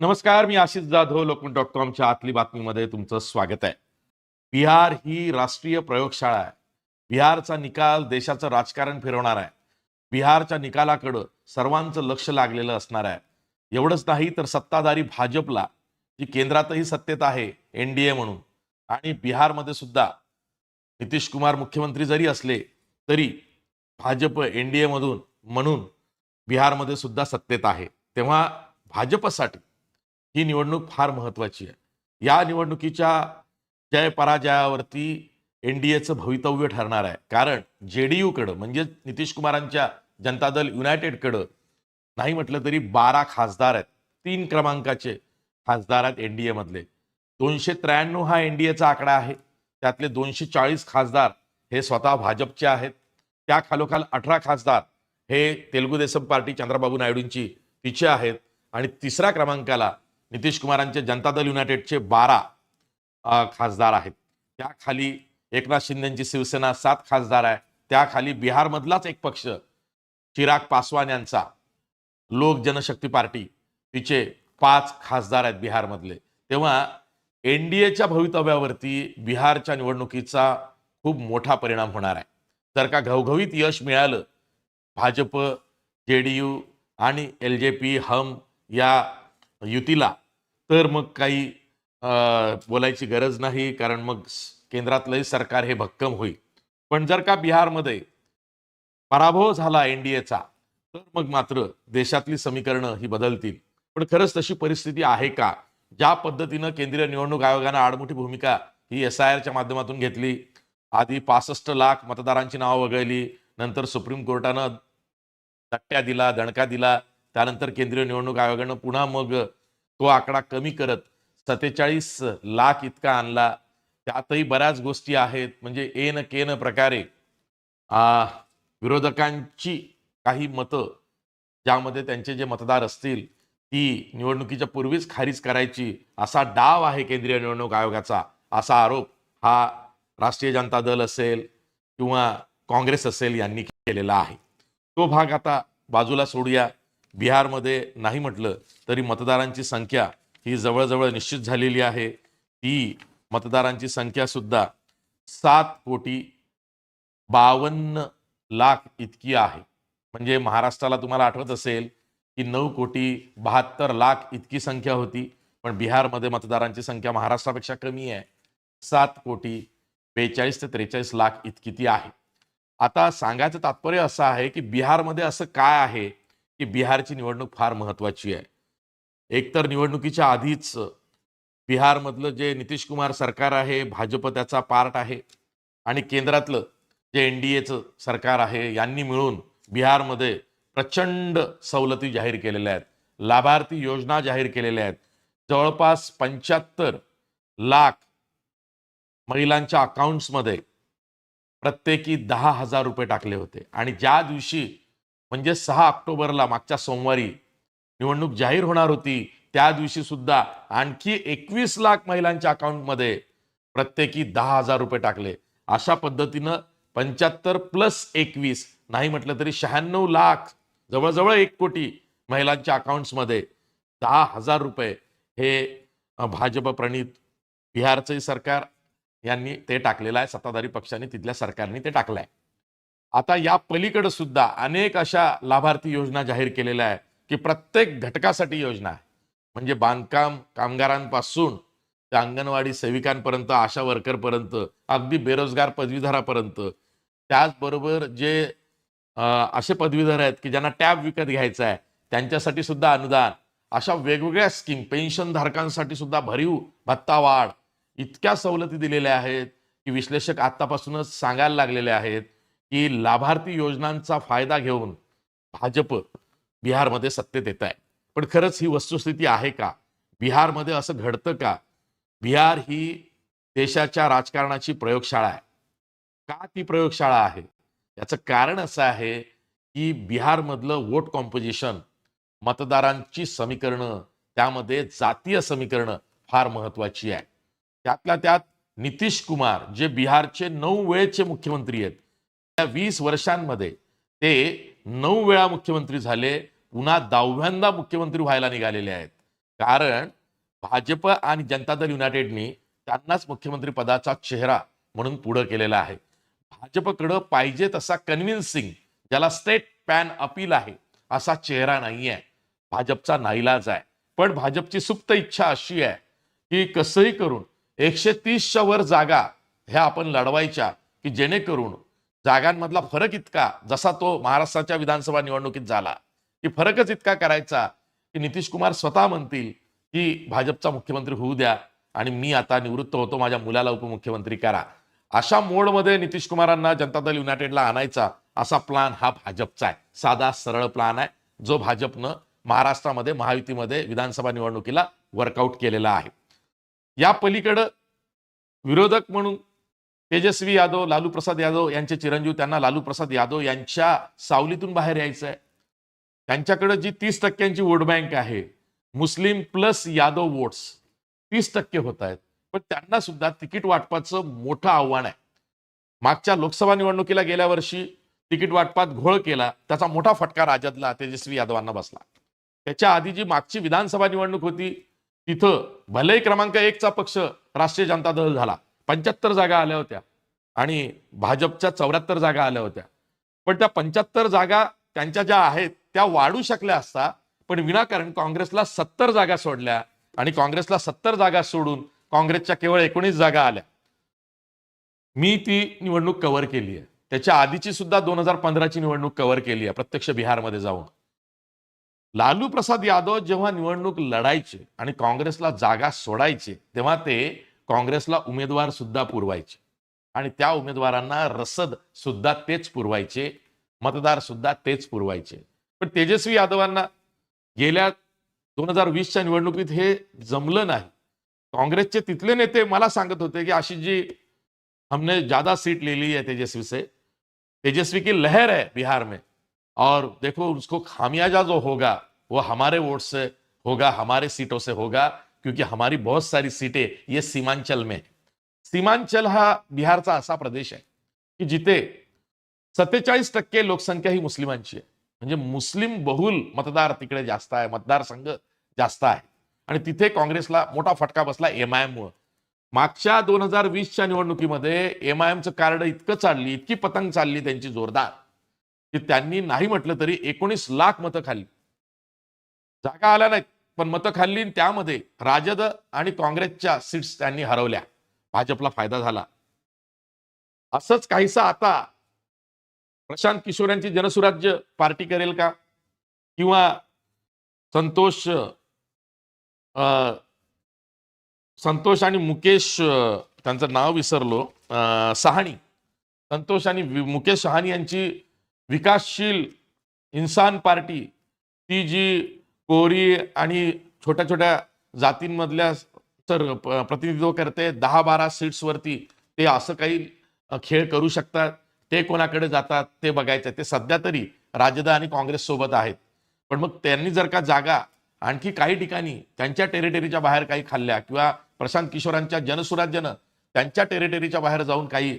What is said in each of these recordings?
नमस्कार मी आशिष जाधव लोकमत डॉट कॉमच्या आतली बातमीमध्ये तुमचं स्वागत आहे. बिहार ही राष्ट्रीय प्रयोगशाळा आहे. बिहारचा निकाल देशाचं राजकारण फिरवणार आहे. बिहारच्या निकालाकडं सर्वांचं लक्ष लागलेलं असणार आहे. एवढंच नाही तर सत्ताधारी भाजपला जी केंद्रातही सत्तेत आहे एन डी ए म्हणून आणि बिहारमध्ये सुद्धा नितीश कुमार मुख्यमंत्री जरी असले तरी भाजप एन डी एमधून म्हणून बिहारमध्ये सुद्धा सत्तेत आहे. तेव्हा भाजपसाठी ही निवडणूक फार महत्वाची आहे. या निवडणुकीच्या जय पराजयावरती एन डी एचं भवितव्य ठरणार आहे. कारण जे डी यूकडं म्हणजे नितीश कुमारांच्या जनता दल युनायटेडकडं नाही म्हटलं तरी बारा खासदार आहेत. तीन क्रमांकाचे खासदार आहेत एन डी एमधले. दोनशे त्र्याण्णव हा एन डी एचा आकडा आहे. त्यातले दोनशे चाळीस खासदार हे स्वतः भाजपचे आहेत. त्या खालोखाल अठरा खासदार हे तेलुगू देसम पार्टी चंद्रबाबू नायडूंची तिचे आहेत. आणि तिसऱ्या क्रमांकाला नितीश कुमारांचे जनता दल युनायटेडचे बारा खासदार आहेत. त्याखाली एकनाथ शिंदेची शिवसेना सात खासदार आहे. त्याखाली बिहारमधलाच एक पक्ष चिराग पासवान यांचा. लोक जनशक्ती पार्टी तिचे पाच खासदार आहेत बिहारमधले. तेव्हा एन डी एच्या भवितव्यावरती बिहारच्या निवडणुकीचा खूप मोठा परिणाम होणार आहे. जर का घवघवीत यश मिळालं भाजप जे डी यू आणि एल जे पी हम या युतीला तर मग काही अं, बोलायची गरज नाही कारण मग केंद्रातलंही सरकार हे भक्कम होईल. पण जर का बिहारमध्ये पराभव झाला एनडीएचा तर मग मात्र देशातली समीकरणं ही बदलतील. पण खरंच तशी परिस्थिती आहे का? ज्या पद्धतीनं केंद्रीय निवडणूक आयोगानं आडमोठी भूमिका ही एस आय आरच्या माध्यमातून घेतली आधी पासष्ट लाख मतदारांची नावं वगळली नंतर सुप्रीम कोर्टानं धट्ट्या दिला दणका दिला त्यानंतर केंद्रीय निवडणूक आयोगानं पुन्हा मग तो आकडा कमी करत सत्तेचाळीस लाख इतका आणला. त्यातही बऱ्याच गोष्टी आहेत. म्हणजे एन केन प्रकारे विरोधकांची काही मतं ज्यामध्ये त्यांचे जे मतदार असतील ती निवडणुकीच्या पूर्वीच खारीज करायची असा डाव आहे केंद्रीय निवडणूक आयोगाचा. असा आरोप हा राष्ट्रीय जनता दल असेल किंवा काँग्रेस असेल यांनी केलेला आहे. तो भाग आता बाजूला सोडूया. बिहारमध्ये नाही म्हटलं तरी मतदारांची संख्या ही जवळजवळ निश्चित झालेली आहे. ती मतदारांची संख्या सुद्धा सात कोटी बावन्न लाख इतकी आहे. म्हणजे महाराष्ट्राला तुम्हाला आठवत असेल की नऊ कोटी बहात्तर लाख इतकी संख्या होती. पण बिहारमध्ये मतदारांची संख्या महाराष्ट्रापेक्षा कमी आहे. सात कोटी बेचाळीस ते त्रेचाळीस लाख इतकी ती आहे. आता सांगायचं तात्पर्य असं आहे की बिहारमध्ये असं काय आहे? की बिहारची निवडणूक फार महत्वाची आहे. एकतर निवडणुकीच्या आधीच बिहारमधलं जे नितीश कुमार सरकार आहे भाजप त्याचा पार्ट आहे आणि केंद्रातलं जे एन डी एचं सरकार आहे यांनी मिळून बिहारमध्ये प्रचंड सवलती जाहीर केलेल्या आहेत. लाभार्थी योजना जाहीर केलेल्या आहेत. जवळपास पंच्याहत्तर लाख महिलांच्या अकाउंट्समध्ये प्रत्येकी दहा हजार रुपये टाकले होते. आणि ज्या दिवशी म्हणजे सहा ऑक्टोबरला मागच्या सोमवारी निवडणूक जाहीर होणार होती. त्या दिवशी सुद्धा आणखी एकवीस लाख महिलांच्या अकाउंटमध्ये प्रत्येकी दहा हजार रुपये टाकले. अशा पद्धतीनं पंच्याहत्तर प्लस एकवीस नाही म्हटलं तरी शहाण्णव लाख जवळजवळ एक कोटी महिलांच्या अकाउंट्समध्ये दहा हजार रुपये हे भाजप प्रणित बिहारचंही सरकार यांनी ते टाकलेलं आहे. सत्ताधारी पक्षाने तिथल्या सरकारने ते टाकलंय. आता या पलीकडे सुद्धा अनेक अशा लाभार्थी योजना जाहीर केलेल्या आहे की प्रत्येक घटकासाठी योजना आहे. म्हणजे बांधकाम कामगारांपासून ते अंगणवाडी सेविकांपर्यंत आशा वर्करपर्यंत अगदी बेरोजगार पदवीधरापर्यंत त्याचबरोबर जे असे पदवीधर आहेत की ज्यांना टॅब विकत घ्यायचा आहे त्यांच्यासाठी सुद्धा अनुदान अशा वेगवेगळ्या स्कीम पेन्शन धारकांसाठी सुद्धा भरीव भत्ता वाढ इतक्या सवलती दिलेल्या आहेत की विश्लेषक आतापासूनच सांगायला लागलेले आहेत. की लाभार्थी योजनांचा फायदा घेऊन भाजप बिहारमध्ये सत्तेत येत आहे. पण खरंच ही वस्तुस्थिती आहे का? बिहारमध्ये असं घडतं का? बिहार ही देशाच्या राजकारणाची प्रयोगशाळा आहे. का ती प्रयोगशाळा आहे? याचं कारण असं आहे की बिहारमधलं वोट कॉम्पोजिशन मतदारांची समीकरणं त्यामध्ये जातीय समीकरणं फार महत्वाची आहे. त्यातल्या त्यात नितीश कुमार जे बिहारचे नऊ वेळचे मुख्यमंत्री आहेत त्या वीस वर्षांमध्ये ते नऊ वेळा मुख्यमंत्री झाले पुन्हा दहाव्यांदा मुख्यमंत्री व्हायला निघालेले आहेत. कारण भाजप आणि जनता दल युनायटेडनी त्यांनाच मुख्यमंत्री पदाचा चेहरा म्हणून पुढं केलेला आहे. भाजपकडं पाहिजे तसा कन्व्हिन्सिंग ज्याला स्टेट पॅन अपील आहे असा चेहरा नाही आहे. भाजपचा नाईलाज आहे. पण भाजपची सुप्त इच्छा अशी आहे की कसंही करून एकशे तीसच्या वर जागा ह्या आपण लढवायच्या की जेणेकरून जागांमधला फरक इतका जसा तो महाराष्ट्राच्या विधानसभा निवडणुकीत झाला की फरकच इतका करायचा की नितीश कुमार स्वतः म्हणतील की भाजपचा मुख्यमंत्री होऊ द्या आणि मी आता निवृत्त होतो माझ्या मुलाला उपमुख्यमंत्री करा. अशा मोडमध्ये नितीश कुमारांना जनता दल युनायटेडला आणायचा असा प्लान हा भाजपचा आहे. साधा सरळ प्लान आहे जो भाजपनं महाराष्ट्रामध्ये महायुतीमध्ये विधानसभा निवडणुकीला वर्कआउट केलेला आहे. या पलीकडं विरोधक म्हणून तेजस्वी यादव लालू प्रसाद यादव यांचे चिरंजीव त्यांना लालू प्रसाद यादव यांच्या सावलीतून बाहेर यायचं आहे त्यांच्याकडे जी तीस टक्क्यांची वोट बँक आहे मुस्लिम प्लस यादव वोट्स तीस टक्के होत आहेत. पण त्यांना सुद्धा तिकीट वाटपाचं मोठं आव्हान आहे. मागच्या लोकसभा निवडणुकीला गेल्या वर्षी तिकीट वाटपात घोळ केला त्याचा मोठा फटका राज्यातला तेजस्वी यादवांना बसला. त्याच्या आधी जी मागची विधानसभा निवडणूक होती तिथं भलेही क्रमांक एकचा पक्ष राष्ट्रीय जनता दल झाला पंच्याहत्तर जागा आल्या होत्या. आणि भाजपच्या चौऱ्याहत्तर जागा आल्या होत्या. पण त्या पंच्याहत्तर जागा त्यांच्या ज्या आहेत त्या वाढू शकल्या असता पण विनाकारण काँग्रेसला सत्तर जागा सोडल्या आणि काँग्रेसला सत्तर जागा सोडून काँग्रेसच्या केवळ एकोणीस जागा आल्या. मी ती निवडणूक कव्हर केली आहे. त्याच्या आधीची सुद्धा दोन हजार पंधराची निवडणूक कव्हर केली आहे प्रत्यक्ष बिहारमध्ये जाऊन. लालू प्रसाद यादव जेव्हा निवडणूक लढायचे आणि काँग्रेसला जागा सोडायचे तेव्हा ते काँग्रेसला उमेदवार सुद्धा पुरवायचे. आणि त्या उमेदवारांना रसद सुद्धा तेच पुरवायचे मतदार सुद्धा तेच पुरवायचे. पण तेजस्वी यादवांना गेल्या दोन हजार वीसच्या निवडणुकीत हे जमलं नाही. काँग्रेसचे तिथले नेते मला सांगत होते की अशी जी हमने ज्यादा सीट ले ली है तेजस्वी से. तेजस्वी की लहर है बिहार में. और देखो उसको खामियाजा जो होगा वो हमारे वोट से होगा हमारे सीटों से होगा क्योंकि हमारी बहुत सारी सीटें ये सीमांचल में है. सीमांचल हा बिहारचा असा प्रदेश आहे की जिथे सत्तेचाळीस टक्के लोकसंख्या ही मुस्लिमांची आहे. म्हणजे मुस्लिम बहुल मतदार तिकडे जास्त आहे मतदारसंघ जास्त आहे. आणि तिथे काँग्रेसला मोठा फटका बसला एम आय एम मागच्या दोन हजार वीसच्या निवडणुकीमध्ये एम आय एमचं कार्ड इतकं चालली इतकी पतंग चालली त्यांची जोरदार की त्यांनी नाही म्हटलं तरी एकोणीस लाख मतं खाल्ली. जागा आल्या नाहीत. पण मतं खाल्ली त्यामध्ये राजद आणि काँग्रेसच्या सीट्स त्यांनी हरवल्या. भाजपला फायदा झाला. असंच काहीसा आता प्रशांत किशोर यांची जनसुराज्य पार्टी करेल का? किंवा संतोष अं, संतोष आणि मुकेश त्यांचं नाव विसरलो. अं, संतोष आणि मुकेश सहाणी यांची विकासशील इन्सान पार्टी ती जी कोरी आणि छोट्या छोट्या जातींमधल्या तर प्रतिनिधित्व करते. दहा बारा सीट्सवरती ते असं काही खेळ करू शकतात. ते कोणाकडे जातात ते बघायचं ते सध्या तरी राजद आणि काँग्रेस सोबत आहेत. पण मग त्यांनी जर का जागा आणखी काही ठिकाणी त्यांच्या टेरिटरीच्या बाहेर काही खाल्ल्या किंवा प्रशांत किशोरांच्या जनसुराज्यानं त्यांच्या टेरिटरीच्या बाहेर जाऊन काही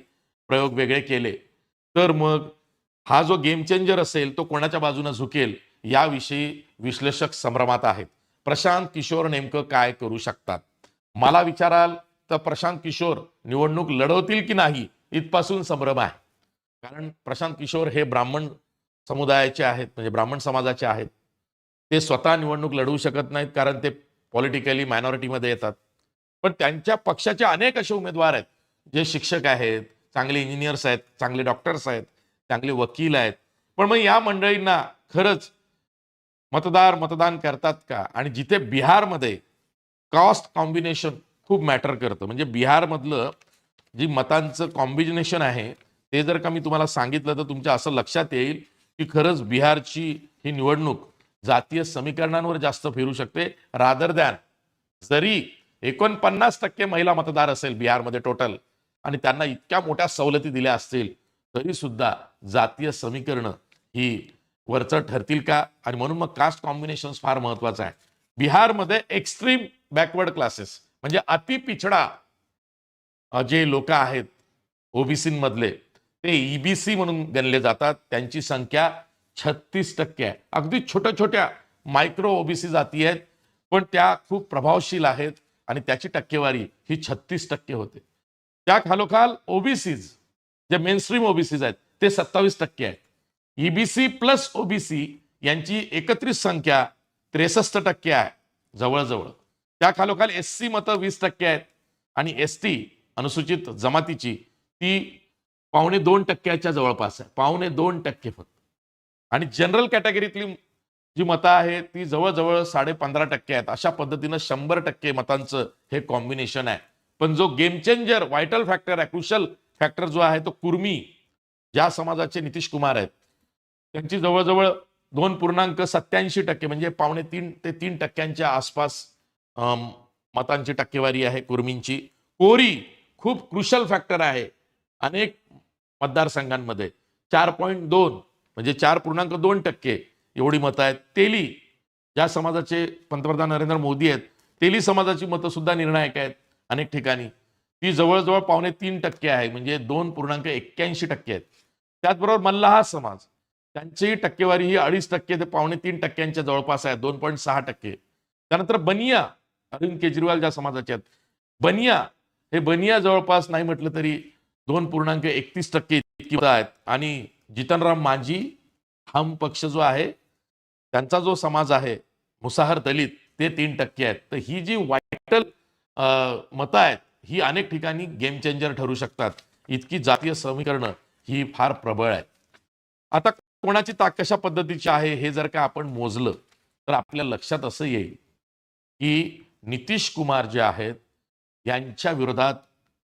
प्रयोग वेगळे केले तर मग हा जो गेम चेंजर असेल तो कोणाच्या बाजूने झुकेल? याविषयी विश्लेषक संभ्रमात आहेत. प्रशांत किशोर नेमकं काय करू शकतात? मला विचाराल तर प्रशांत किशोर निवडणूक लढवतील की नाही इथपासून संभ्रम आहे. कारण प्रशांत किशोर हे ब्राह्मण समुदायाचे आहेत म्हणजे ब्राह्मण समाजाचे आहेत. ते स्वतः निवडणूक लढवू शकत नाहीत कारण ते पॉलिटिकली मायनॉरिटीमध्ये येतात. पण त्यांच्या पक्षाचे अनेक असे उमेदवार आहेत. जे शिक्षक आहेत चांगले इंजिनियर्स आहेत चांगले डॉक्टर्स आहेत चांगले वकील आहेत. पण मग या मंडळींना खरंच मतदार मतदान करतात का? आणि जिथे बिहारमध्ये कॉस्ट कॉम्बिनेशन खूप मॅटर करतं. म्हणजे बिहारमधलं जी मतांचं कॉम्बिनेशन आहे ते जर का मी तुम्हाला सांगितलं तर तुमच्या असं लक्षात येईल की खरंच बिहारची ही निवडणूक जातीय समीकरणांवर जास्त फिरू शकते. रादर दॅन जरी एकोणपन्नास टक्के महिला मतदार असेल बिहारमध्ये टोटल आणि त्यांना इतक्या मोठ्या सवलती दिल्या असतील तरी सुद्धा जातीय समीकरणं ही वरचढ ठरतील का? आणि म्हणून मग कास्ट कॉम्बिनेशन फार महत्वाचं आहे. बिहारमध्ये एक्स्ट्रीम बॅकवर्ड क्लासेस म्हणजे अति पिछडा जे लोक आहेत ओबीसीमधले ते ईबीसी म्हणून गणले जातात. त्यांची संख्या छत्तीस टक्के आहे. अगदी छोट्या छोट्या मायक्रो ओबीसी जाती आहेत पण त्या खूप प्रभावशील आहेत आणि त्याची टक्केवारी ही छत्तीस टक्के होते. त्या खालोखाल ओबीसीज जे मेनस्ट्रीम ओबीसीज आहेत ते सत्तावीस टक्के आहेत. ईबीसी प्लस ओबीसी यांची एकत्रित संख्या त्रेसष्ट टक्के आहे जवळजवळ. त्या खालोखाल एस सी मतं वीस टक्के आहेत आणि एस टी अनुसूचित जमातीची ती पावणे दोन टक्क्याच्या जवळपास आहे पावणे दोन टक्के फक्त. आणि जनरल कॅटेगरीतली जी मतं आहेत ती जवळजवळ साडे पंधरा टक्के आहेत. अशा पद्धतीनं शंभर टक्के मतांचं हे कॉम्बिनेशन आहे. पण जो गेम चेंजर व्हायटल फॅक्टर आहे क्रुशल फॅक्टर जो आहे तो कुर्मी ज्या समाजाचे नितीश कुमार आहेत त्यांची जवळजवळ दोन पूर्णांक सत्याऐंशी टक्के म्हणजे पावणे तीन ते तीन टक्क्यांच्या आसपास मतांची टक्केवारी आहे कुर्मींची. कोरी खूप क्रुशल फॅक्टर आहे अनेक मतदारसंघांमध्ये. चार पॉईंट दोन म्हणजे चार पूर्णांक दोन टक्के एवढी मतं आहेत. तेली ज्या समाजाचे पंतप्रधान नरेंद्र मोदी आहेत तेली समाजाची मतं सुद्धा निर्णायक आहेत अनेक ठिकाणी. ती जवळजवळ पावणे तीन टक्के आहे म्हणजे दोन पूर्णांक एक्क्याऐंशी टक्के आहेत. त्याचबरोबर मल्लाहा समाज त्यांची टक्केवारी ही अडीच टक्के ते पावणे तीन टक्क्यांच्या जवळपास आहे दोन पॉईंट सहा टक्के. त्यानंतर बनिया अरविंद केजरीवाल ज्या समाजाचे आहेत बनिया हे बनिया जवळपास नाही म्हटलं तरी दोन पूर्णांक एकतीस टक्के इतकी आहेत. आणि जितनराम मांझी हम पक्ष जो आहे त्यांचा जो समाज आहे मुसाहर दलित ते तीन टक्के आहेत. तर ही जी वायटल मतं आहेत ही अनेक ठिकाणी गेम चेंजर ठरू शकतात. इतकी जातीय समीकरणं ही फार प्रबळ आहेत. आता कोणाची ताक कशा पद्धतीची आहे हे जर का आपण मोजलं तर आपल्या लक्षात असं येईल की नितीश कुमार जे आहेत यांच्या विरोधात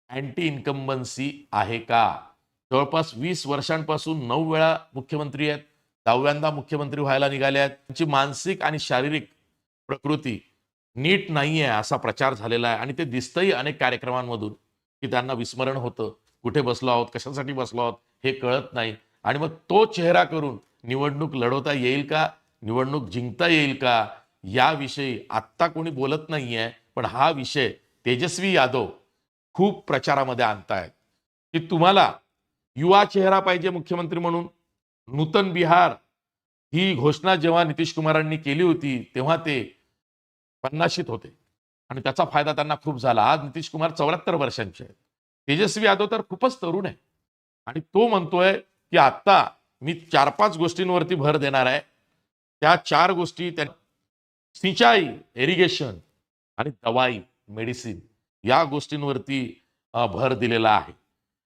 अँटी इन्कम्बन्सी आहे का? जवळपास वीस वर्षांपासून नऊ वेळा मुख्यमंत्री आहेत दहाव्यांदा मुख्यमंत्री व्हायला निघाले आहेत. त्यांची मानसिक आणि शारीरिक प्रकृती नीट नाही आहे असा प्रचार झालेला आहे. आणि ते दिसतंही अनेक कार्यक्रमांमधून की त्यांना विस्मरण होतं. कुठे बसलो आहोत? कशासाठी बसलो आहोत? हे कळत नाही. आणि मग तो चेहरा करून निवडणूक लढवता येईल का? निवडणूक जिंकता येईल का? याविषयी आत्ता कोणी बोलत नाहीये पण हा विषय तेजस्वी यादव खूप प्रचारामध्ये आणतायत. की तुम्हाला युवा चेहरा पाहिजे मुख्यमंत्री म्हणून. नूतन बिहार ही घोषणा जेव्हा नितीश कुमारांनी केली होती तेव्हा ते पन्नाशीत होते. आणि त्याचा फायदा त्यांना खूप झाला. आज नितीश कुमार चौऱ्याहत्तर वर्षांचे आहेत. तेजस्वी यादव तर खूपच तरुण आहे. आणि तो म्हणतोय की आत्ता मी चार पाच गोष्टींवरती भर देणार आहे. त्या चार गोष्टी त्या सिंचाई इरिगेशन आणि दवाई मेडिसिन या गोष्टींवरती भर दिलेला आहे.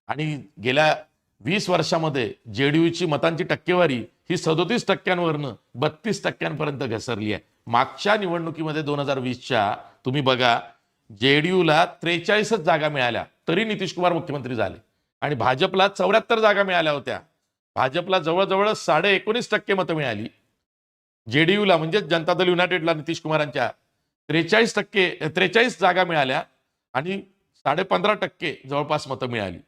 आणि गेल्या वीस वर्षामध्ये जेडीयूची मतांची टक्केवारी ही सदोतीस टक्क्यांवरनं बत्तीस टक्क्यांपर्यंत घसरली आहे. मागच्या निवडणुकीमध्ये दोन हजार वीसच्या तुम्ही बघा जेडीयूला त्रेचाळीसच जागा मिळाल्या तरी नितीश कुमार मुख्यमंत्री झाले. आणि भाजपला चौऱ्याहत्तर जागा मिळाल्या होत्या. भाजपला जवळजवळ साडे एकोणीस टक्के मतं मिळाली. जेडीयूला म्हणजे जनता दल युनायटेडला नितीश कुमारांच्या त्रेचाळीस टक्के त्रेचाळीस जागा मिळाल्या आणि साडे पंधरा टक्के जवळपास मतं मिळाली.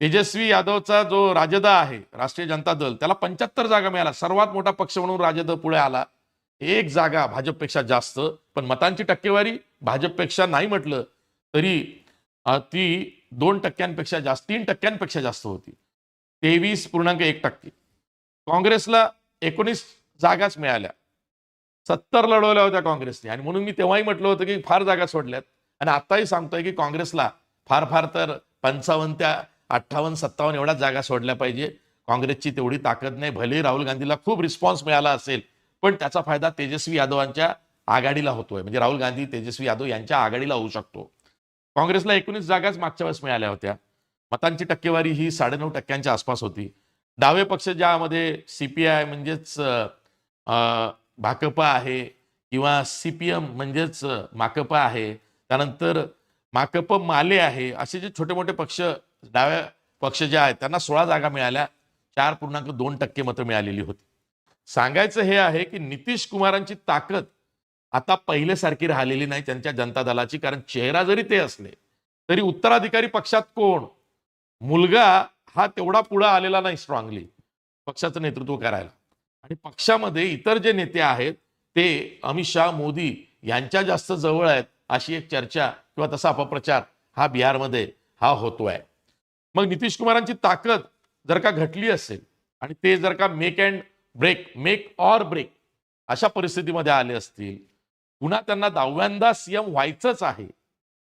तेजस्वी यादवचा जो राजद आहे राष्ट्रीय जनता दल त्याला पंच्याहत्तर जागा मिळाला सर्वात मोठा पक्ष म्हणून राजद पुढे आला. एक जागा भाजपपेक्षा जास्त पण मतांची टक्केवारी भाजपपेक्षा नाही म्हटलं तरी ती दोन टक्क्यांपेक्षा जास्त तीन टक्क्यांपेक्षा जास्त होती. तेवीस पूर्णांक एक टक्के. काँग्रेसला एकोणीस जागाच मिळाल्या. सत्तर लढवल्या होत्या काँग्रेसने. आणि म्हणून मी तेव्हाही म्हटलं होतं की फार जागा सोडल्यात. आणि आताही सांगतोय की काँग्रेसला फार फार तर पंचावन्न त्या अठ्ठावन्न सत्तावन्न एवढ्या जागा सोडल्या पाहिजे. काँग्रेसची तेवढी ताकद नाही. भले राहुल गांधीला खूप रिस्पॉन्स मिळाला असेल पण त्याचा फायदा तेजस्वी यादवांच्या आघाडीला होतोय. म्हणजे राहुल गांधी तेजस्वी यादव यांच्या आघाडीला होऊ शकतो. काँग्रेसला एकोणीस जागाच मागच्या वेळेस मिळाल्या होत्या. मतांची टक्केवारी ही साडेनऊ टक्क्यांच्या आसपास होती. डावे पक्ष ज्यामध्ये सीपीआय म्हणजेच आय म्हणजेच भाकपा आहे किंवा सीपीएम म्हणजेच माकपा आहे. त्यानंतर माकप माले आहे असे जे छोटे मोठे पक्ष डाव्या पक्ष जे आहेत त्यांना सोळा जागा मिळाल्या. चार पूर्णांक दोन टक्के मतं मिळालेली होती. सांगायचं हे आहे की नितीश कुमारांची ताकद आता पहिल्यासारखी राहिलेली नाही त्यांच्या जनता दलाची. कारण चेहरा जरी ते असले तरी उत्तराधिकारी पक्षात कोण? मुलगा हा तेवढा पुढं आलेला नाही स्ट्रॉंगली पक्षाचं नेतृत्व करायला. आणि पक्षामध्ये इतर जे नेते आहेत ते अमित शहा मोदी यांच्या जास्त जवळ आहेत अशी एक चर्चा किंवा तसा अपप्रचार हा बिहारमध्ये हा होतोय. मग नितीश कुमारांची ताकद जर का घटली असेल आणि ते जर का make and break make or break अशा परिस्थितीमध्ये आले असतील पुन्हा त्यांना दहाव्यांदा सीएम व्हायचंच आहे.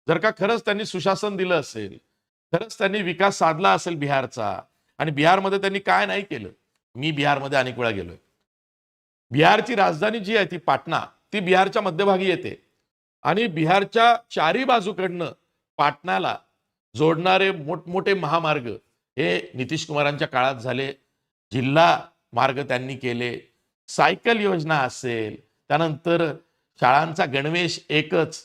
जर का खरंच त्यांनी सुशासन दिलं असेल खरंच त्यांनी विकास साधला असेल बिहारचा. आणि बिहारमध्ये त्यांनी काय नाही केलं? मी बिहारमध्ये अनेक वेळा गेलोय. बिहारची राजधानी जी आहे ती पाटणा ती बिहारच्या मध्यभागी येते. आणि बिहारच्या चारी बाजूकडनं पाटणाला जोडणारे मोठमोठे महामार्ग हे नितीश कुमारांच्या काळात झाले. जिल्हा मार्ग त्यांनी केले. सायकल योजना असेल त्यानंतर शाळांचा गणवेश एकच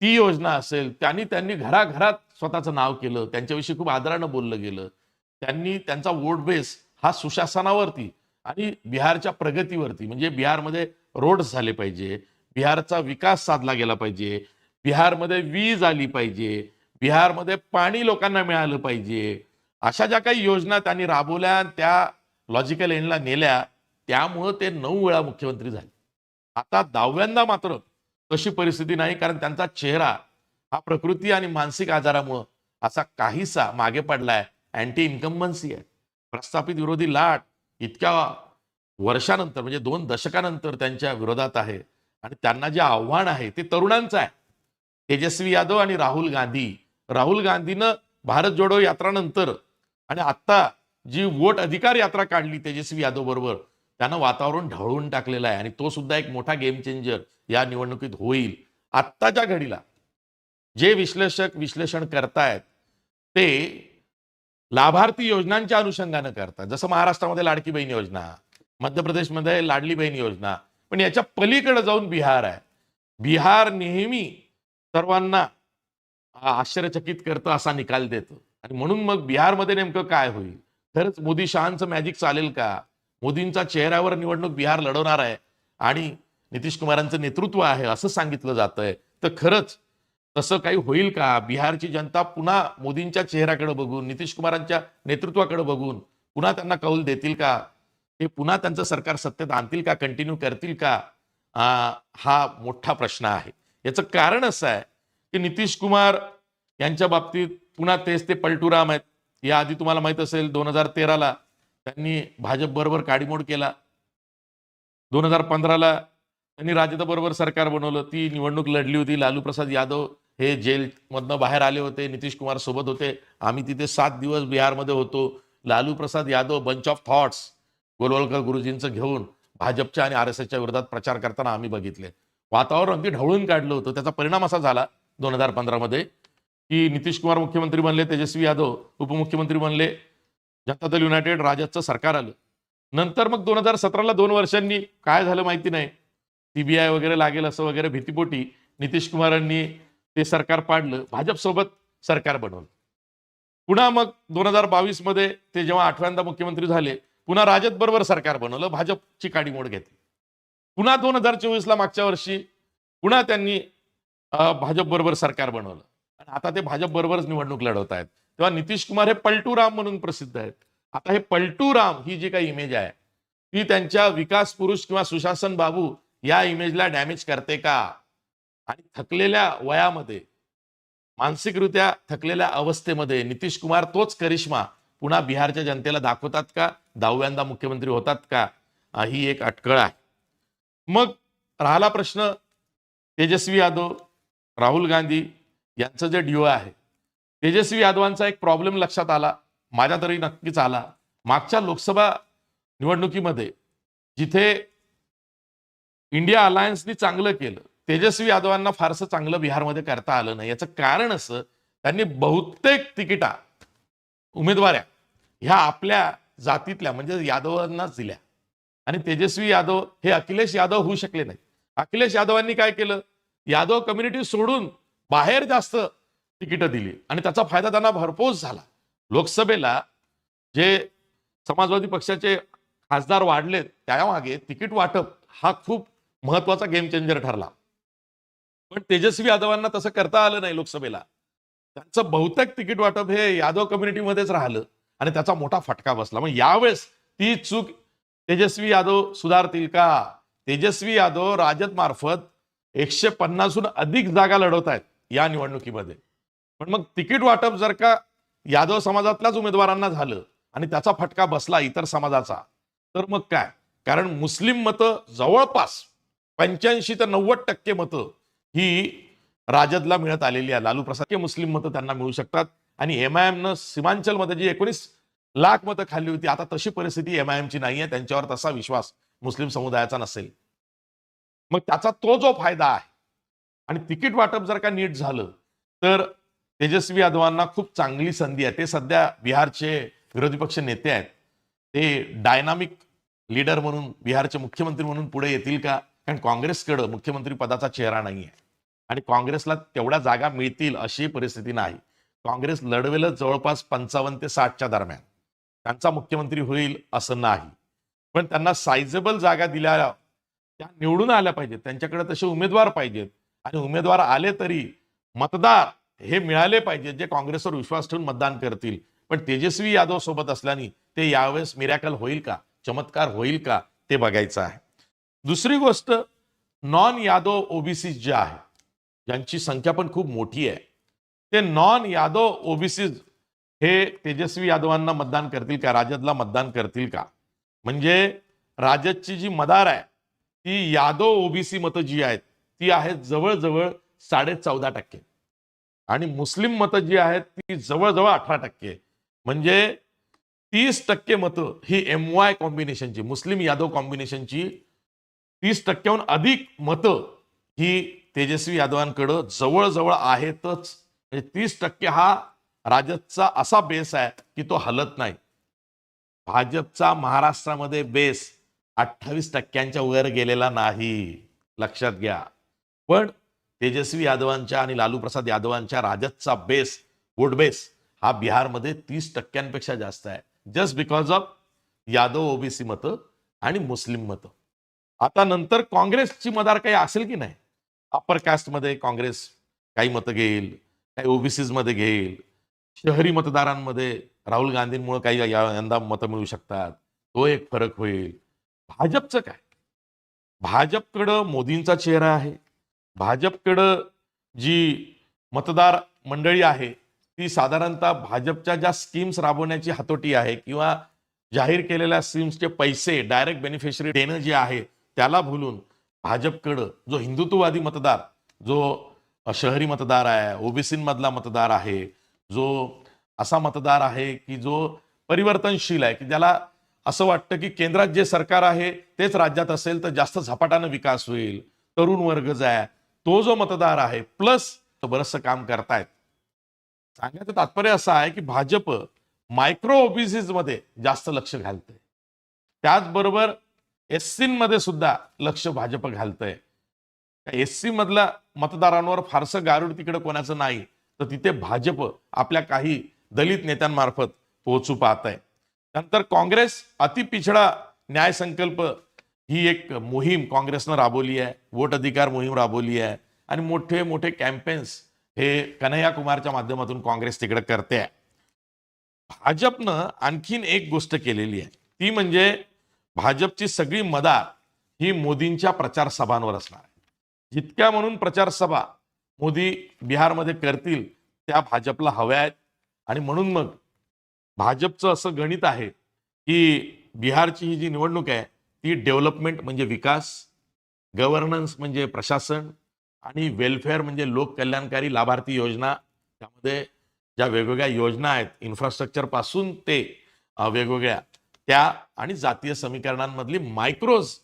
ती योजना असेल त्यांनी त्यांनी घराघरात स्वतःचं नाव केलं त्यांच्याविषयी खूप आदरानं बोललं गेलं. त्यांनी त्यांचा वोट बेस हा सुशासनावरती आणि बिहारच्या प्रगतीवरती म्हणजे बिहारमध्ये रोड झाले पाहिजे बिहारचा विकास साधला गेला पाहिजे बिहारमध्ये वीज आली पाहिजे बिहारमध्ये पाणी लोकांना मिळालं पाहिजे अशा ज्या काही योजना त्यांनी राबवल्या त्या लॉजिकल एंडला नेल्या त्यामुळं ते नऊ वेळा मुख्यमंत्री झाले. आता दहाव्यांदा मात्र तशी परिस्थिती नाही कारण त्यांचा चेहरा हा प्रकृती आणि मानसिक आजारामुळं असा काहीसा मागे पडलाय. अँटी इन्कम्बन्सी आहे. प्रस्थापित विरोधी लाट इतक्या वर्षानंतर म्हणजे दोन दशकानंतर त्यांच्या विरोधात आहे. आणि त्यांना जे आव्हान आहे ते तरुणांचं आहे. तेजस्वी यादव आणि राहुल गांधी. राहुल गांधीनं भारत जोडो यात्रानंतर आणि आत्ता जी वोट अधिकार यात्रा काढली तेजस्वी यादव बरोबर त्यानं वातावरण ढवळून टाकलेलं आहे. आणि तो सुद्धा एक मोठा गेम चेंजर या निवडणुकीत होईल. आत्ताच्या घडीला जे विश्लेषक विश्लेषण करतायत ते लाभार्थी योजनांच्या अनुषंगानं करतात. जसं महाराष्ट्रामध्ये लाडकी बहीण योजना मध्य प्रदेशमध्ये लाडली बहीण योजना पण याच्या पलीकडे जाऊन बिहार आहे. बिहार नेहमी सर्वांना आश्चर्यचकित करतं असा निकाल देतो. आणि म्हणून मग बिहारमध्ये नेमकं काय होईल? खरंच मोदी शहांचं मॅजिक चालेल का? मोदींचा चेहऱ्यावर निवडणूक बिहार लढवणार आहे आणि नितीश कुमारांचं नेतृत्व आहे असं सांगितलं जातंय. तर खरंच तसं काही होईल का? बिहारची जनता पुन्हा मोदींच्या चेहऱ्याकडे बघून नितीश कुमारांच्या नेतृत्वाकडे बघून पुन्हा त्यांना कौल देतील का? ते पुन्हा त्यांचं सरकार सत्तेत आणतील का? कंटिन्यू करतील का? आ, हा मोठा प्रश्न आहे. याचं कारण असं आहे की नितीश कुमार यांच्या बाबतीत पुन्हा तेच ते पलटूराम आहेत. याआधी तुम्हाला माहीत असेल दोन हजार तेराला त्यांनी भाजप बरोबर काडीमोड केला. दोन हजार पंधराला त्यांनी बरोबर सरकार बनवलं. ती निवडणूक लढली होती. लालू प्रसाद यादव हे जेलमधनं बाहेर आले होते. नितीश कुमार सोबत होते. आम्ही तिथे सात दिवस बिहारमध्ये होतो. Lalu Prasad Yadav bunch of thoughts Golwalkar गुरुजींचं घेऊन भाजपच्या आणि आर एस एसच्या विरोधात प्रचार करताना आम्ही बघितले. वातावरण अगदी ढवळून काढलं होतं. त्याचा परिणाम असा झाला दोन हजार पंधरामध्ये की नितीश कुमार मुख्यमंत्री बनले तेजस्वी यादव उपमुख्यमंत्री बनले जनता दल युनायटेड राजदचं सरकार आलं. नंतर मग दोन हजार सतराला दोन वर्षांनी काय झालं माहिती नाही. सीबीआय वगैरे लागेल असं वगैरे भीतीपोटी नितीश कुमारांनी ते सरकार पाडलं भाजपसोबत सरकार बनवलं. पुन्हा मग दोन हजार बावीसमध्ये ते जेव्हा आठव्यांदा मुख्यमंत्री झाले पुन्हा राजद बरोबर सरकार बनवलं भाजपची काडीमोड घेतली. पुन्हा दोन हजार चोवीसला मागच्या वर्षी पुन्हा त्यांनी भाजप बरोबर सरकार बनवलं. आणि आता ते भाजप बरोबरच निवडणूक लढवत आहेत. तेव्हा नितीश कुमार हे पलटू राम म्हणून प्रसिद्ध आहेत. आता हे पलटू राम ही जी काही इमेज आहे ती त्यांच्या विकास पुरुष किंवा सुशासन बाबू या इमेजला डॅमेज करते का? आणि थकलेल्या वयामध्ये मानसिकरित्या थकलेल्या अवस्थेमध्ये नितीश कुमार तोच करिश्मा पुन्हा बिहारच्या जनतेला दाखवतात का? दहाव्यांदा मुख्यमंत्री होतात का? ही एक अटकळ आहे. मग राहिला प्रश्न तेजस्वी यादव राहुल गांधी यांचं जे डिओ आहे तेजस्वी यादवांचा एक प्रॉब्लेम लक्षात आला माझ्या तरी नक्कीच आला. मागच्या लोकसभा निवडणुकीमध्ये जिथे इंडिया अलायन्सनी चांगलं केलं. तेजस्वी यादवांना फारसं चांगलं बिहारमध्ये करता आलं नाही. याचं कारण असं त्यांनी बहुतेक तिकिटा उमेदवाऱ्या ह्या आपल्या जातीतल्या म्हणजे यादवांनाच दिल्या. आणि तेजस्वी यादव हे अखिलेश यादव होऊ शकले नाही अखिलेश यादवांनी काय केलं? यादव कम्युनिटी सोडून बाहेर जास्त तिकीटं दिली. आणि त्याचा फायदा त्यांना भरपोच झाला. लोकसभेला जे समाजवादी पक्षाचे खासदार वाढले त्यामागे तिकीट वाटप हा खूप महत्त्वाचा गेम चेंजर ठरला. पण तेजस्वी यादवांना तसं करता आलं नाही लोकसभेला. त्यांचं बहुतेक तिकीट वाटप हे यादव कम्युनिटीमध्येच राहिलं आणि त्याचा मोठा फटका बसला. मग यावेळेस ती चूक तेजस्वी यादव सुधारतील का? तेजस्वी यादव राजद मार्फत एकशे पन्नासहून अधिक जागा लढवत आहेत या निवडणुकीमध्ये. पण मग तिकीट वाटप जर का यादव समाजातल्याच उमेदवारांना झालं आणि त्याचा फटका बसला इतर समाजाचा तर मग काय? कारण मुस्लिम मतं जवळपास पंच्याऐंशी ते नव्वद टक्के मतं ही राजदला मिळत आलेली आहे लालू प्रसाद मुस्लिम मतं त्यांना मिळू शकतात. आणि एम आय एमनं सीमांचलमध्ये जी एकोणीस लाख मतं खाल्ली होती आता तशी परिस्थिती एम आय एमची नाही आहे त्यांच्यावर तसा विश्वास मुस्लिम समुदायाचा नसेल. मग त्याचा तो जो फायदा आहे आणि तिकीट वाटप जर का नीट झालं तर तेजस्वी यादवांना खूप चांगली संधी आहे. ते सध्या बिहारचे विरोधी पक्ष नेते आहेत. ते डायनामिक लीडर म्हणून बिहारचे मुख्यमंत्री म्हणून पुढे येतील का? कारण काँग्रेसकडं मुख्यमंत्री पदाचा चेहरा नाही आहे आणि काँग्रेसला तेवढ्या जागा मिळतील अशी परिस्थिती नाही. काँग्रेस लढवेलच जवळपास पंचावन्न ते साठच्या दरम्यान. त्यांचा मुख्यमंत्री होईल असं नाही. पण त्यांना सायझेबल जागा दिल्या त्या निवडून आल्या पाहिजेत. त्यांच्याकडे तसे उमेदवार पाहिजेत. आणि उमेदवार आले तरी मतदार हे मिळाले पाहिजेत जे काँग्रेसवर विश्वास ठेवून मतदान करतील. पण तेजस्वी यादव सोबत असल्याने ते यावेळेस मिरॅकल होईल का? चमत्कार होईल का? ते बघायचं आहे. दुसरी गोष्ट नॉन यादव ओबीसी जे आहे ज्यांची संख्या पण खूप मोठी आहे ते नॉन यादव ओबीसीज हे तेजस्वी यादवांना मतदान करतील का? राजदला मतदान करतील का? म्हणजे राजदची जी मदार आहे ती यादव ओबीसी मतं जी आहेत ती आहेत जवळजवळ साडे चौदा टक्के. आणि मुस्लिम मतं जी आहेत ती जवळजवळ अठरा टक्के. म्हणजे तीस टक्के मतं ही एम वाय कॉम्बिनेशनची मुस्लिम यादव कॉम्बिनेशनची तीस टक्क्याहून अधिक मतं ही तेजस्वी यादवांकडं जवळजवळ आहेतच. म्हणजे तीस टक्के हा राजदचा असा बेस आहे की तो हलत नाही. भाजपचा महाराष्ट्रामध्ये बेस अठ्ठावीस टक्क्यांच्या वर गेलेला नाही. लक्षात घ्या. पण तेजस्वी यादवांच्या आणि लालू प्रसाद यादवांच्या राजदचा बेस वोट बेस हा बिहारमध्ये तीस टक्क्यांपेक्षा जास्त आहे. Just because of Yadav OBC मतं आणि मुस्लिम मतं. आता नंतर काँग्रेसची मदार काही असेल की नाही? अप्पर कास्टमध्ये काँग्रेस काही मतं घेईल काही ओबीसीजमध्ये घेईल शहरी मतदारांमध्ये राहुल गांधींमुळे काही या- यंदा मतं मिळू शकतात. तो एक फरक होईल. भाजपचं काय? भाजपकडं मोदींचा चेहरा आहे. भाजपकडं जी मतदार मंडळी आहे ती साधारणतः भाजपच्या ज्या स्कीम्स राबवण्याची हातोटी आहे किंवा जाहीर केलेल्या स्कीम्सचे पैसे डायरेक्ट बेनिफिशरी देणं जे आहे त्याला भुलून भाजपकडं जो हिंदुत्ववादी मतदार जो शहरी मतदार आहे ओबीसीमधला मतदार आहे जो असा मतदार आहे की जो परिवर्तनशील आहे की ज्याला असं वाटतं की केंद्रात जे सरकार आहे तेच राज्यात असेल तर जास्त झपाट्यानं विकास होईल तरुण वर्ग जो आहे तो जो मतदार आहे प्लस बरंचसं काम करतायत. सांगण्याचं तात्पर्य असं आहे की भाजप मायक्रो ओबीसीजमध्ये जास्त लक्ष घालतंय. त्याचबरोबर एससीमध्ये मध्ये सुद्धा लक्ष भाजप घालतंय. एससी मधल्या मतदारांवर फारसं गारुड तिकडे कोणाचं नाही. तर तिथे भाजप आपल्या काही दलित नेत्यांमार्फत पोहोचू पाहत आहे नंतर काँग्रेस अतिपिछडा न्याय संकल्प ही एक मोहीम काँग्रेसनं राबवली आहे. वोट अधिकार मोहीम राबवली आहे. आणि मोठे मोठे कॅम्पेन्स हे कन्हैया कुमारच्या माध्यमातून काँग्रेस तिकडे करते आहे. भाजपनं आणखीन एक गोष्ट केलेली आहे. ती म्हणजे भाजपची सगळी मदार ही मोदींच्या प्रचार सभांवर असणार आहे. जितक्या म्हणून प्रचार सभा मोदी बिहारमध्ये करतील त्या भाजपला हव्या आहेत. आणि म्हणून मग भाजपचं असं गणित आहे की बिहारची ही जी निवडणूक आहे ती डेव्हलपमेंट म्हणजे विकास गव्हर्नन्स म्हणजे प्रशासन आणि वेलफेअर म्हणजे लोककल्याणकारी लाभार्थी योजना. त्यामध्ये ज्या वेगवेगळ्या योजना आहेत इन्फ्रास्ट्रक्चरपासून ते वेगवेगळ्या त्या आणि जातीय समीकरणांमधली मायक्रोज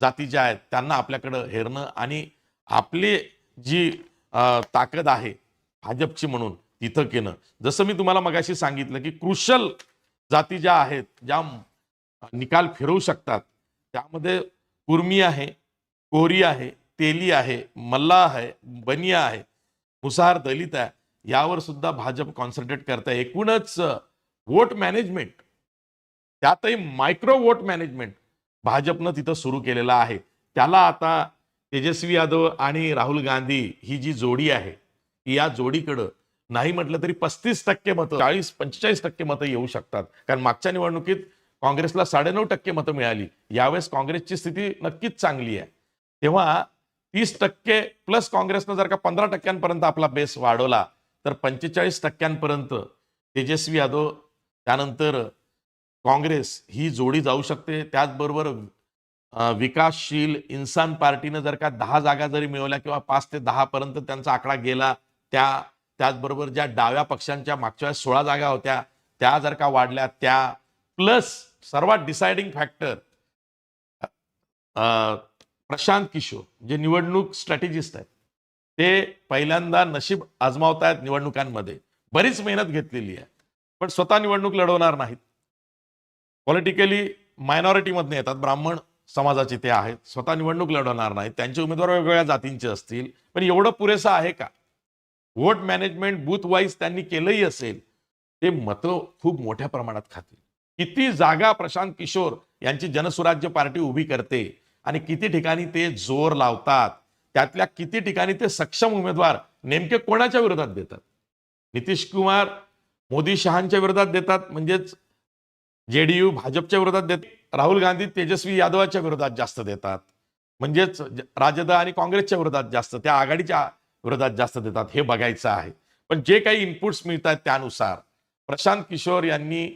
जाती ज्या आहेत त्यांना आपल्याकडं हेरणं आणि आपली जी ताकद आहे भाजपची म्हणून तिथं केलं जसं मी तुम्हाला मगाशी सांगितलं की क्रुशल जाती ज्या आहेत ज्या निकाल फिरवू शकतात त्यामध्ये कुर्मी आहे कोरी आहे तेली आहे मल्ला आहे बनिया आहे मुसार दलित आहे यावर सुद्धा भाजप कॉन्सन्ट्रेट करत आहे एकूणच वोट मॅनेजमेंट त्यातही मायक्रो वोट मॅनेजमेंट भाजपनं तिथं सुरू केलेलं आहे. त्याला आता तेजस्वी यादव आणि राहुल गांधी ही जी जोडी आहे या जोडीकडं नाही म्हटलं तरी पस्तीस टक्के मतं चाळीस पंचेचाळीस टक्के मतं येऊ शकतात. कारण मागच्या निवडणुकीत काँग्रेसला साडेनऊ टक्के मतं मिळाली. यावेळेस काँग्रेसची स्थिती नक्कीच चांगली आहे. तेव्हा तीस टक्के प्लस काँग्रेसनं जर का पंधरा टक्क्यांपर्यंत आपला बेस वाढवला तर पंचेचाळीस टक्क्यांपर्यंत तेजस्वी यादव त्यानंतर काँग्रेस ही जोडी जाऊ शकते. त्याचबरोबर विकासशील इन्सान पार्टीनं जर का दहा जागा जरी मिळवल्या किंवा पाच ते दहा पर्यंत त्यांचा आकडा गेला त्या त्याचबरोबर ज्या डाव्या पक्षांच्या मागच्या वेळेस सोळा जागा होत्या त्या जर का वाढल्या त्या प्लस सर्वात डिसाइडिंग फॅक्टर प्रशांत किशोर जे निवडणूक स्ट्रॅटेजिस्ट आहेत ते पहिल्यांदा नशीब आजमावतायत निवडणुकांमध्ये. बरीच मेहनत घेतलेली आहे. पण स्वतः निवडणूक लढवणार नाहीत. पॉलिटिकली मायनॉरिटीमधनं येतात. ब्राह्मण समाजाचे ते आहेत. स्वतः निवडणूक लढवणार नाहीत. त्यांचे उमेदवार वेगवेगळ्या जातींचे असतील. पण एवढं पुरेसं आहे का? व्होट मॅनेजमेंट बूथ वाईज त्यांनी केलंही असेल. ते मतं खूप मोठ्या प्रमाणात खातील. किती जागा प्रशांत किशोर यांची जनसुराज्य पार्टी उभी करते आणि किती ठिकाणी ते जोर लावतात त्यातल्या किती ठिकाणी ते सक्षम उमेदवार नेमके कोणाच्या विरोधात देतात? नितीश कुमार मोदी शहांच्या विरोधात देतात म्हणजेच जेडीयू भाजपच्या विरोधात देत राहुल गांधी तेजस्वी यादवाच्या विरोधात जास्त देतात. म्हणजेच राजद आणि काँग्रेसच्या विरोधात जास्त त्या आघाडीच्या विरोधात जास्त देतात हे बघायचं आहे. पण जे काही इनपुट्स मिळतात त्यानुसार प्रशांत किशोर यांनी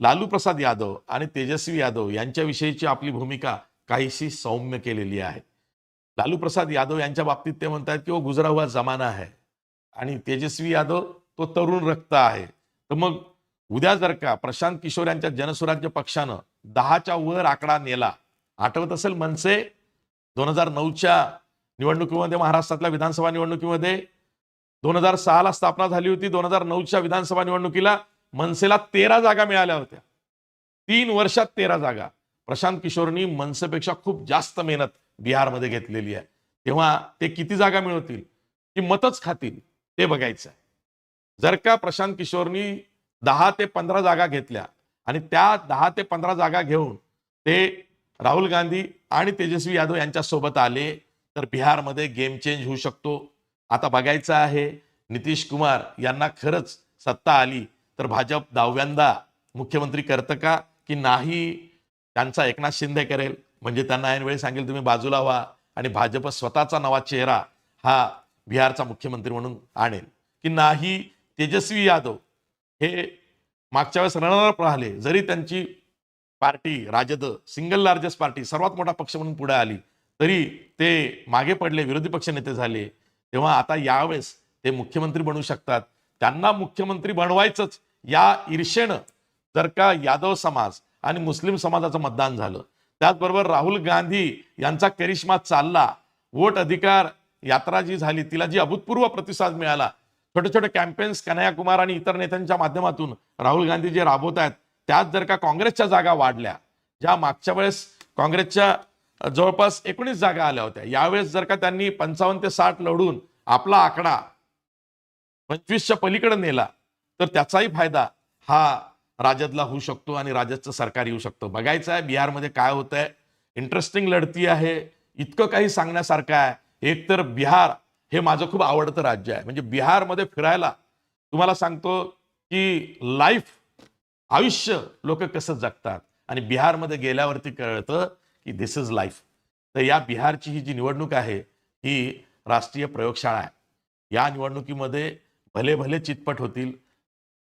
लालू प्रसाद यादव आणि तेजस्वी यादव यांच्याविषयीची आपली भूमिका काहीशी सौम्य केलेली आहे. लालू प्रसाद यादव यांच्या बाबतीत ते म्हणतात की वो गुजरा हुआ जमाना आहे आणि तेजस्वी यादव तो तरुण रक्त आहे. तर मग उद्या जर का प्रशांत किशोर यांच्या जनसुराज्य पक्षानं दहाच्या वर आकडा नेला आठवत असेल मनसे? दोन हजार नऊच्या निवडणुकीमध्ये महाराष्ट्रातल्या विधानसभा निवडणुकीमध्ये दोन हजार सहाला स्थापना झाली होती. दोन हजार नऊच्या विधानसभा निवडणुकीला मनसेला तेरा जागा मिळाल्या होत्या. तीन वर्षात तेरा जागा. प्रशांत किशोरनी मनसेपेक्षा खूप जास्त मेहनत बिहारमध्ये घेतलेली आहे. तेव्हा ते किती जागा मिळवतील? की मतच खातील. ते बघायचं आहे जर का प्रशांत किशोरनी दहा ते पंधरा जागा घेतल्या. आणि त्या दहा ते पंधरा जागा घेऊन ते राहुल गांधी आणि तेजस्वी यादव यांच्यासोबत आले. तर बिहारमध्ये गेम चेंज होऊ शकतो. आता बघायचं आहे नितीश कुमार यांना खरंच सत्ता आली तर भाजप दहाव्यांदा मुख्यमंत्री करतं का? की नाही? त्यांचा एकनाथ शिंदे करेल. म्हणजे त्यांना ऐनवेळी सांगेल तुम्ही बाजूला व्हा आणि भाजप स्वतःचा नवा चेहरा हा बिहारचा मुख्यमंत्री म्हणून आणेल. की नाही? तेजस्वी यादव हे मागच्या वेळेस रनरअप राहिले जरी त्यांची party Rajad single largest party सर्वात मोठा पक्ष म्हणून पुढे आली तरी ते मागे पडले विरोधी पक्ष नेते झाले. तेव्हा आता यावेळेस ते मुख्यमंत्री बनू शकतात. त्यांना मुख्यमंत्री बनवायचंच या ईर्षेनं जर का यादव समाज आणि मुस्लिम समाजाचं मतदान झालं. त्याचबरोबर राहुल गांधी यांचा करिश्मा चालला. वोट अधिकार यात्रा जी झाली तिला जी अभूतपूर्व प्रतिसाद मिळाला छोटे छोटे कॅम्पेन्स कन्हैया कुमार आणि इतर नेत्यांच्या माध्यमातून राहुल गांधी जे राबवत आहेत त्यात जर का काँग्रेसच्या जागा वाढल्या ज्या मागच्या वेळेस काँग्रेसच्या जवळपास एकोणीस जागा आल्या होत्या यावेळेस जर का त्यांनी पंचावन्न ते साठ लढून आपला आकडा पंचवीसच्या पलीकडे नेला तर त्याचाही फायदा हा राजदला होऊ शकतो आणि राजदचं सरकार येऊ शकतं. बघायचं आहे बिहारमध्ये काय होत आहे इंटरेस्टिंग लढती आहे. इतकं काही सांगण्यासारखं आहे. एक तर बिहार हे माझं खूप आवडतं राज्य आहे. म्हणजे बिहारमध्ये फिरायला तुम्हाला सांगतो की लाईफ आयुष्य लोक कसं जगतात. आणि बिहारमध्ये गेल्यावरती कळतं की दिस इज लाईफ तर या बिहारची ही जी निवडणूक आहे ही राष्ट्रीय प्रयोगशाळा आहे. या निवडणुकीमध्ये भले भले चितपट होतील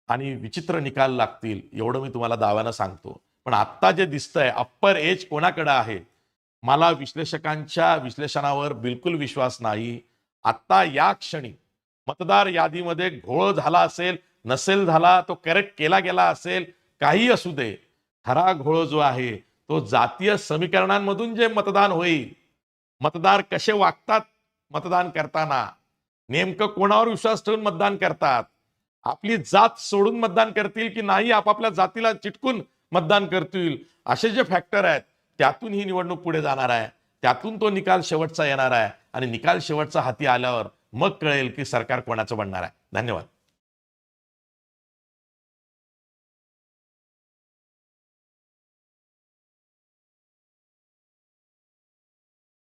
आणि विचित्र निकाल लागतील एवढं मी तुम्हाला दाव्यानं सांगतो. पण आत्ता जे दिसतंय अप्पर एज कोणाकडं आहे? मला विश्लेषकांच्या विश्लेषणावर बिलकुल विश्वास नाही. आत्ता या क्षणी मतदार यादीमध्ये घोळ झाला असेल नसेल झाला तो करेक्ट केला गेला असेल काही असू दे. खरा घोळ जो आहे तो जातीय समीकरणांमधून जे मतदान होईल मतदार कसे वागतात मतदान करताना नेमकं कोणावर विश्वास ठेवून मतदान करतात आपली जात सोडून मतदान करतील की नाही आपापल्या जातीला चिटकून मतदान करतील असे जे फॅक्टर आहेत त्यातून ही निवडणूक पुढे जाणार आहे. त्यातून तो निकाल शेवटचा येणार आहे. आणि निकाल शेवटचा हाती आल्यावर मग कळेल की सरकार कोणाचं बनणार आहे. धन्यवाद.